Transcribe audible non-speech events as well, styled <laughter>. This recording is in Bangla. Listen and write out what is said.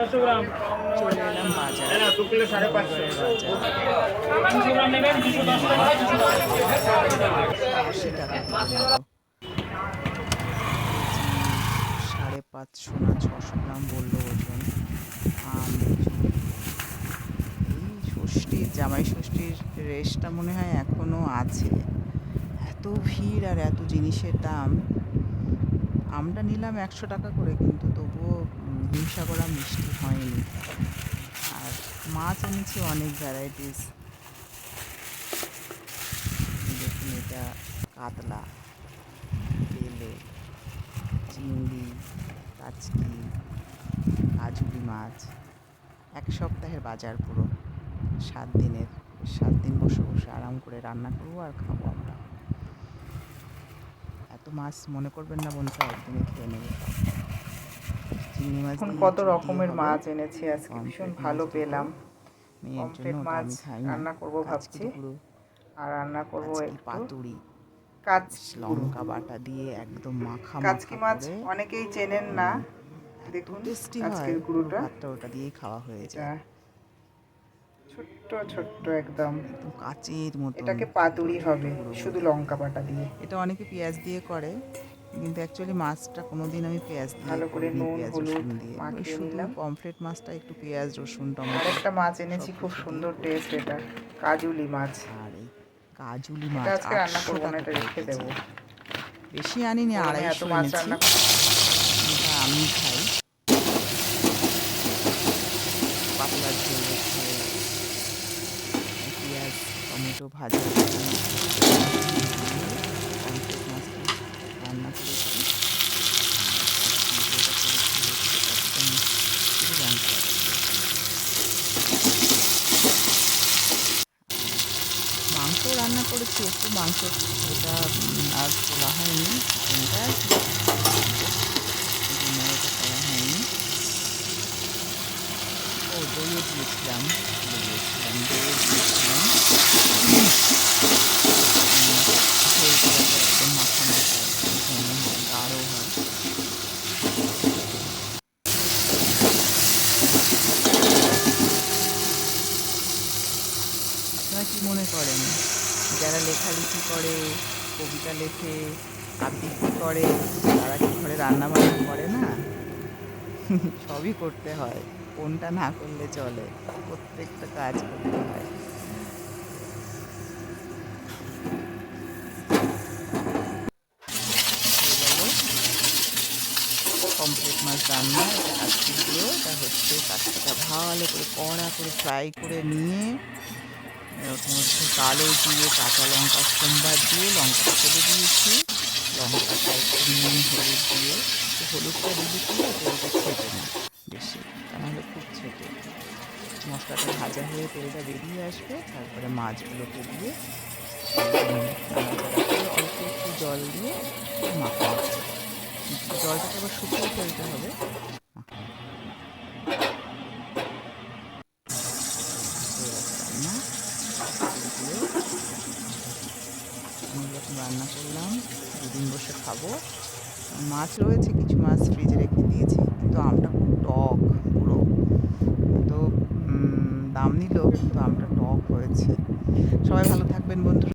চলে এলাম বাজার। বাজার। আশি টাকা সাড়ে পাঁচশো না ছশো গ্রাম বলল ওজন। আম এই ষষ্ঠীর জামাই ষষ্ঠীর রেসটা মনে হয় এখনও আছে। এত ভিড় আর এত জিনিসের দাম। আমটা নিলাম একশো টাকা করে কিন্তু তবুও উম, করা মিষ্টি হয়নি। আর মাছ এনেছি অনেক ভ্যারাইটিস দেখুন এটা কাতলা বেলে চিংড়ি কাচকি কাজুলি মাছ। এক সপ্তাহের বাজার পুরো। সাত দিনের সাত দিন বসে বসে আরাম করে রান্না করব আর খাব আমরা। এত মাছ মনে করবেন না বন্ধুরা একদিনে খেয়ে নেবে। চিংড়ি মাছ এখন কত রকমের মাছ এনেছি আজকে ভীষণ ভালো পেলাম। পমফ্রেট মাছ রান্না করব ভাবছি। আর রান্না করব পাতুরি কাচ লঙ্কা বাটা দিয়ে একদম মাখা কাচকি মাছ অনেকেই চেনেন না। দেখুন আজকের গুঁড়োটা। ওটা দিয়েই খাওয়া হয়ে যায়। ছোট্ট ছোট্ট একদম। একদম কাচের মতো এটাকে পাতুরি হবে শুধু লঙ্কা বাটা দিয়ে। এটা অনেকে পেঁয়াজ দিয়ে করে কিন্তু অ্যাকচুয়ালি মাছটা কোনোদিন আমি পেঁয়াজ দিয়ে ভালো করে নুন, হলুদ দিয়ে। ওই শুধু নিলাম। মাছটা একটু পেঁয়াজ রসুন টমেটো আরেকটা মাছ এনেছি খুব সুন্দর টেস্ট এটা। কাজুলি মাছ। আর এই কাজুলি মাছ আজকে রান্না 800 করব না এটা রেখে। দেবো। বেশি আনিনি আড়াইশো মাছ এনেছি। রান্না এটা আমি খাই। পাতলার ঝোল পেঁয়াজ টমেটো ভাজা। রান্না করেছি মাংস রান্না করেছি, একটু মাংস ওটা আর তোলা হয়নি ওটা করা হয়নি। ও, দইও দিয়েছিলাম ভুলে গিয়েছিলাম দইও দিয়েছিলাম উম, ঝোলটা যাতে একদম মাখা মাখা একদম ঘন হয় গাঢ় হয় আপনারা কি মনে করেন? যারা লেখালেখি করে, কবিতা লেখে, আবৃত্তি করে, তারা কি ঘরে রান্না বান্না করে না? <laughs> সবই করতে হয়। কোনটা না করলে চলে? প্রত্যেকটা কাজ করতে হয়। কমপ্লিট মাছ রান্না হচ্ছে কাচ্চিটা ভালো করে কড়া করে ফ্রাই করে নিয়ে ওর হচ্ছে কালো দিয়ে কাঁচা লঙ্কা, সোমবার দিয়ে লঙ্কা ফেলে দিয়েছি। লঙ্কাটা একটু নুন, হলুদ দিয়ে। হলুদটা দিলে কি তেলটা ছেটে না বেশি তাহলে খুব ছেটে মশলাটা ভাজা হয়ে তেলটা বেরিয়ে আসবে, তারপরে মাছগুলোকে দিয়ে উম, নাড়াচাড়া করে অল্প একটু জল দিয়ে মাখা জলটাকে আবার শুকিয়ে ফেলতে হবে মাখা হয়ে গেছে রান্না এগুলো আমি যখন রান্না করলাম, দুদিন বসে খাব। মাছ রয়েছে, কিছু মাছ ফ্রিজে রেখে দিয়েছি। কিন্তু আমটা খুব টক, পুরো। তো দাম নিল, কিন্তু আমটা টক হয়েছে। সবাই ভালো থাকবেন বন্ধুরা।